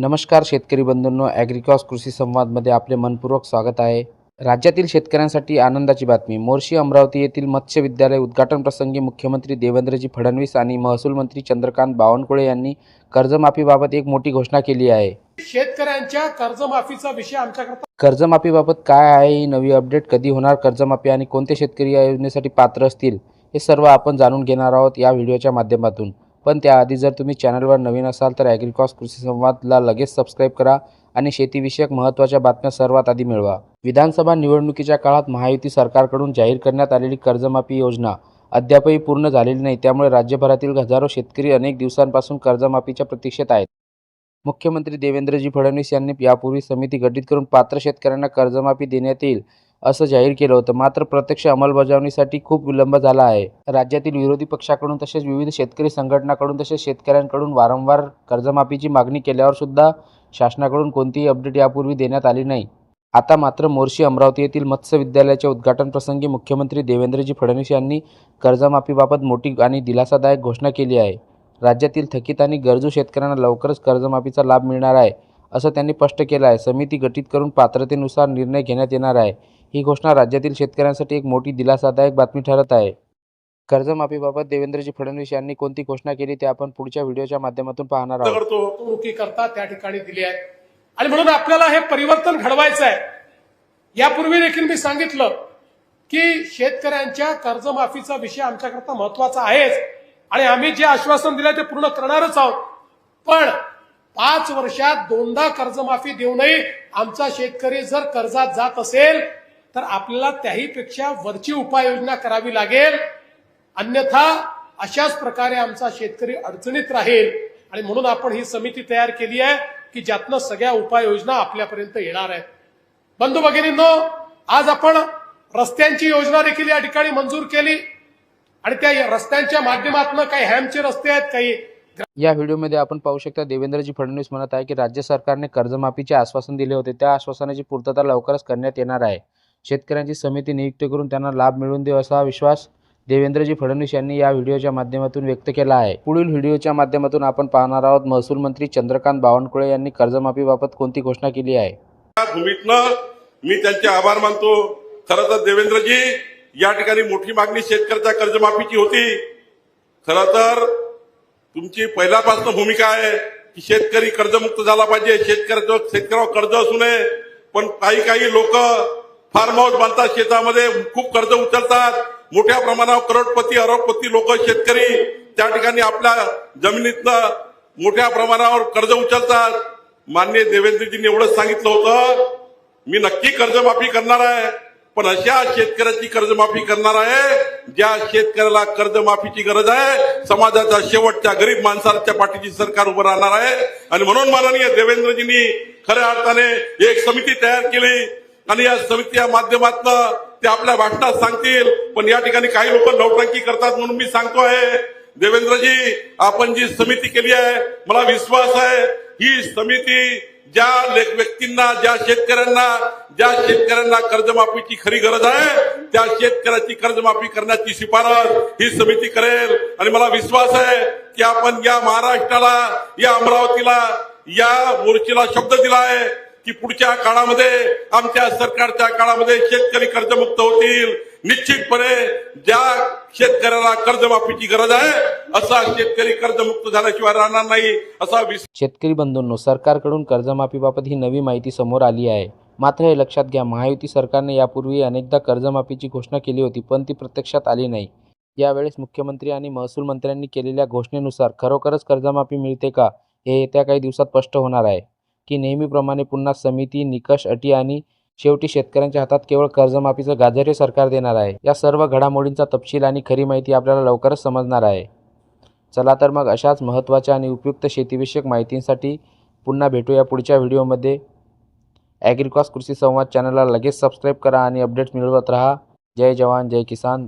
नमस्कार शेतकरी बंधूंनो ॲग्रिकॉस कृषी संवादमध्ये आपले मनपूर्वक स्वागत आहे. राज्यातील शेतकऱ्यांसाठी आनंदाची बातमी. मोर्शी अमरावती येथील मत्स्य विद्यालय उद्घाटन प्रसंगी मुख्यमंत्री देवेंद्रजी फडणवीस आणि महसूल मंत्री चंद्रकांत बावनकुळे यांनी कर्जमाफीबाबत एक मोठी घोषणा केली आहे. शेतकऱ्यांच्या कर्जमाफीचा विषय आमच्याकरता कर्जमाफीबाबत काय आहे? ही नवी अपडेट कधी होणार? कर्जमाफी आणि कोणते शेतकरी या योजनेसाठी पात्र असतील? हे सर्व आपण जाणून घेणार आहोत या व्हिडिओच्या माध्यमातून. पण त्याआधी जर तुम्ही चॅनलवर नवीन असाल तर ॲग्रिकॉस कृषी संवादला लगेच सबस्क्राईब करा आणि शेतीविषयक महत्त्वाच्या बातम्या सर्वात आधी मिळवा. विधानसभा निवडणुकीच्या काळात महायुती सरकारकडून जाहीर करण्यात आलेली कर्जमाफी योजना अद्यापही पूर्ण झालेली नाही त्यामुळे राज्यभरातील हजारो शेतकरी अनेक दिवसांपासून कर्जमाफीच्या प्रतीक्षेत आहेत. मुख्यमंत्री देवेंद्रजी फडणवीस यांनी यापूर्वी समिती गठीत करून पात्र शेतकऱ्यांना कर्जमाफी देण्यात येईल असं जाहीर केलं होतं. मात्र प्रत्यक्ष अंमलबजावणीसाठी खूप विलंब झाला आहे. राज्यातील विरोधी पक्षाकडून तसेच विविध शेतकरी संघटनाकडून तसेच शेतकऱ्यांकडून वारंवार कर्जमाफीची मागणी केल्यावर सुद्धा शासनाकडून कोणतीही अपडेट यापूर्वी देण्यात आली नाही. आता मात्र मोर्शी अमरावती येथील मत्स्य विद्यालयाच्या उद्घाटन प्रसंगी मुख्यमंत्री देवेंद्रजी फडणवीस यांनी कर्जमाफीबाबत मोठी आणि दिलासादायक घोषणा केली आहे. राज्यातील थकीत आणि गरजू शेतकऱ्यांना लवकरच कर्जमाफीचा लाभ मिळणार आहे असं त्यांनी स्पष्ट केलं आहे. समिती गठीत करून पात्रतेनुसार निर्णय घेण्यात येणार आहे. ही घोषणा राज्यातील शेतकऱ्यांसाठी एक मोठी दिलासादायक बातमी ठरत आहे. कर्जमाफीबाबत देवेंद्रजी फडणवीस यांनी कोणती घोषणा केली ते आपण पुढच्या व्हिडिओच्या माध्यमातून पाहणार आहोत. त्या ठिकाणी दिली आहे. आणि म्हणून आपल्याला हे परिवर्तन घडवायचं आहे. यापूर्वी देखील मी सांगितलं की शेतकऱ्यांच्या कर्जमाफीचा विषय आमच्याकरता महत्त्वाचा आहेच. आणि आम्ही जे आश्वासन दिलं ते पूर्ण करणारच आहोत. पण पाच वर्षात दोनदा कर्जमाफी देऊनही आमचा शेतकरी जर कर्जात जात असेल तर आपल्याला त्याहीपेक्षा वरची उपाययोजना करावी लागेल. अन्यथा अशाच प्रकारे आमचा शेतकरी अडचणीत राहील. आणि म्हणून आपण ही समिती तयार केली आहे की ज्यातनं सगळ्या उपाययोजना आपल्यापर्यंत येणार आहेत. बंधू भगिनींनो आज आपण रस्त्यांची योजना देखील या ठिकाणी मंजूर केली. आणि त्या रस्त्यांच्या माध्यमातून काही हॅमचे रस्ते आहेत काही या व्हिडिओमध्ये आपण पाहू शकता देवेंद्रजी फडणवीस म्हणत आहे की राज्य सरकारने कर्जमाफीचे आश्वासन दिले होते. त्या आश्वासनाची पूर्तता लवकरच करण्यात येणार आहे. शेतकऱ्यांची समिती नियुक्त करून त्यांना लाभ मिळवून देऊ असा विश्वास देवेंद्रजी फडणवीस यांनी या व्हिडिओच्या माध्यमातून व्यक्त केला आहे. पुढील व्हिडिओच्या माध्यमातून आपण पाहणार आहोत महसूल मंत्री चंद्रकांत बावनकुळे यांनी कर्जमाफीबाबत कोणती घोषणा केली आहे? मी त्यांचे आभार मानतो. खरं तर देवेंद्रजी या ठिकाणी मोठी मागणी शेतकऱ्याच्या कर्जमाफीची होती. खर तर तुमची पहिल्यापासून भूमिका आहे की शेतकरी कर्जमुक्त झाला पाहिजे शेतकऱ्याचं शेतकऱ्यावर कर्ज असू नये. पण काही काही लोक फार्म हाऊस बांधतात शेतामध्ये खूप कर्ज उचलतात. मोठ्या प्रमाणावर करोडपती अरबपती लोक शेतकरी त्या ठिकाणी आपल्या जमिनीतनं मोठ्या प्रमाणावर कर्ज उचलतात. मान्य देवेंद्रजींनी एवढंच सांगितलं होतं. मी नक्की कर्जमाफी करणार आहे. पण अशा शेतकऱ्याची कर्जमाफी करणार आहे. ज्या शेतकऱ्याला कर्जमाफीची गरज आहे समाजाच्या शेवटच्या गरीब माणसाच्या पाठीची सरकार उभं राहणार आहे. आणि म्हणून माननीय देवेंद्रजींनी खऱ्या अर्थाने एक समिती तयार केली. आणि या समितीच्या माध्यमातून ते आपल्या भाषणात सांगतील. पण या ठिकाणी काही लोक नौटंकी करतात म्हणून मी सांगतो आहे देवेंद्रजी आपण जी समिती केली आहे मला विश्वास आहे ही समिती ज्या लेख- व्यक्तींना ज्या शेतकऱ्यांना ज्या शेतकऱ्यांना कर्जमाफीची खरी गरज आहे त्या शेतकऱ्याची कर्जमाफी करण्याची शिफारस ही समिती करेल. आणि मला विश्वास आहे की आपण या महाराष्ट्राला या अमरावतीला या मोर्चीला शब्द दिला आहे की पुढच्या काळामध्ये आमच्या सरकारच्या काळामध्ये शेतकरी कर्जमुक्त होतील. निश्चितपणे ज्या शेतकऱ्याला कर्जमाफीची गरज आहे असा शेतकरी कर्जमुक्त झाल्याशिवाय राहणार नाही असा शेतकरी बंधूंनो सरकारकडून कर्जमाफीबाबत ही नवी माहिती समोर आली आहे. मात्र हे लक्षात घ्या महायुती सरकारने यापूर्वी अनेकदा कर्जमाफीची घोषणा केली होती पण ती प्रत्यक्षात आली नाही. यावेळेस मुख्यमंत्री आणि महसूल मंत्र्यांनी केलेल्या घोषणेनुसार खरोखरच कर्जमाफी मिळते का हे येत्या काही दिवसात स्पष्ट होणार आहे. की नेहमीप्रमाणे पुन्हा समिती निकष अटी आणि शेवटी शेतकऱ्यांच्या हातात केवळ कर्जमाफीचं गाजर हे सरकार देणार आहे. या सर्व घडामोडींचा तपशील आणि खरी माहिती आपल्याला लवकरच समजणार आहे. चला तर मग अशाच महत्त्वाच्या आणि उपयुक्त शेतीविषयक माहितींसाठी पुन्हा भेटूया पुढच्या व्हिडिओमध्ये. ॲग्रिकॉस कृषी संवाद चॅनलला लगेच सबस्क्राईब करा आणि अपडेट्स मिळवत राहा. जय जवान जय किसान.